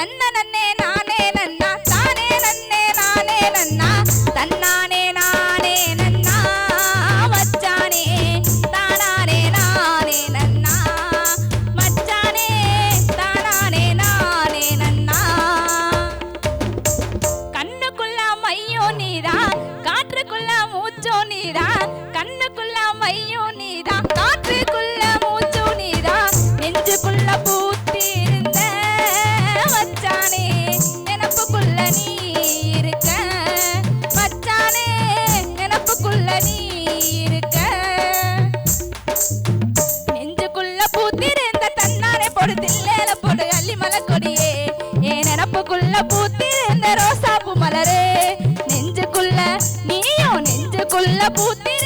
தன்ன நன்னே நானே நன்னா தானே நன்னே நானே நன்னா தன்னானே நானே நன்னா மச்சானே தானானே நானே நன்னா மச்சானே தானானே நானே நன்னா. கண்ணுக்குள்ள மையோ நீதான் காற்றுக்குள்ள மூச்சோ நீதான் கண்ணுக்குள்ள மையோ நீதான் ஒரு தில்லேல போட்டு அள்ளி மலை கொடியே என் நினப்புக்குள்ள பூத்திருந்த ரோசாப்பு மலரே. நெஞ்சுக்குள்ள நீயும் நெஞ்சுக்குள்ள பூத்தி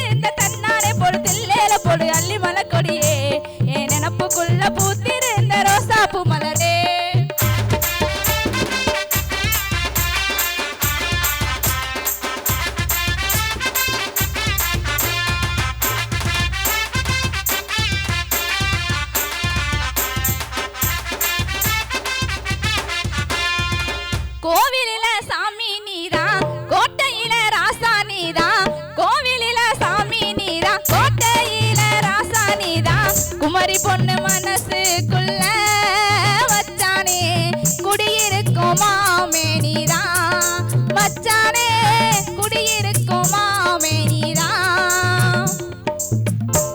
குமரி பொண்ணு மனசுக்குள்ள வச்சானே. குடியிருக்கும் மாமே வச்சானே குடியிருக்கும் மாமே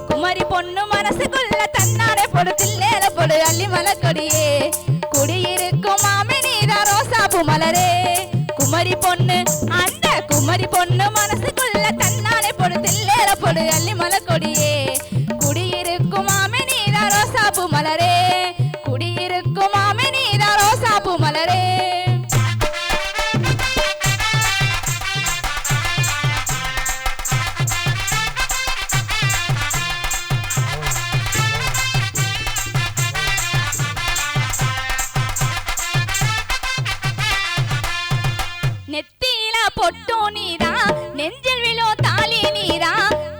குமரி பொண்ணு மனசுக்குள்ள தன்னாரே பொடு தில்லேல பொடு அள்ளி மலக்கொடியே. குடியிருக்கும் மாமேனிதா ரோசா ரோசாப்பு மலரே. குமரி பொண்ணு அந்த குமரி பொண்ணு மனசுக்குள்ள தன்னாரே பொடு தில்லேல பொடு அள்ளி பொட்டோ நீரா நெஞ்சில் விழோ தாலி நீரா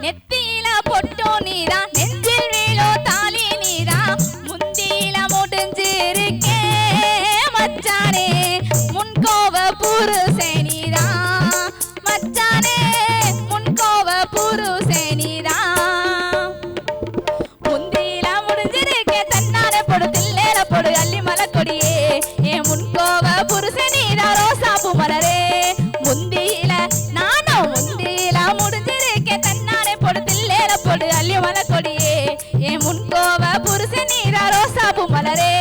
நெத்தியில பொட்டோ நீரா நெஞ்சில் விழோ தாலி நீரா முந்தியில முடிஞ்சிருக்கே மச்சானே முன்கோவ புருஷே நானும் முந்தியில முடிஞ்சிருக்கே தன்னாலே பொடு தில்லேல பொடு அள்ளி மலக்கொடியே என் முன்கோவ புருஷ நீரா ரோசாபு மலரே.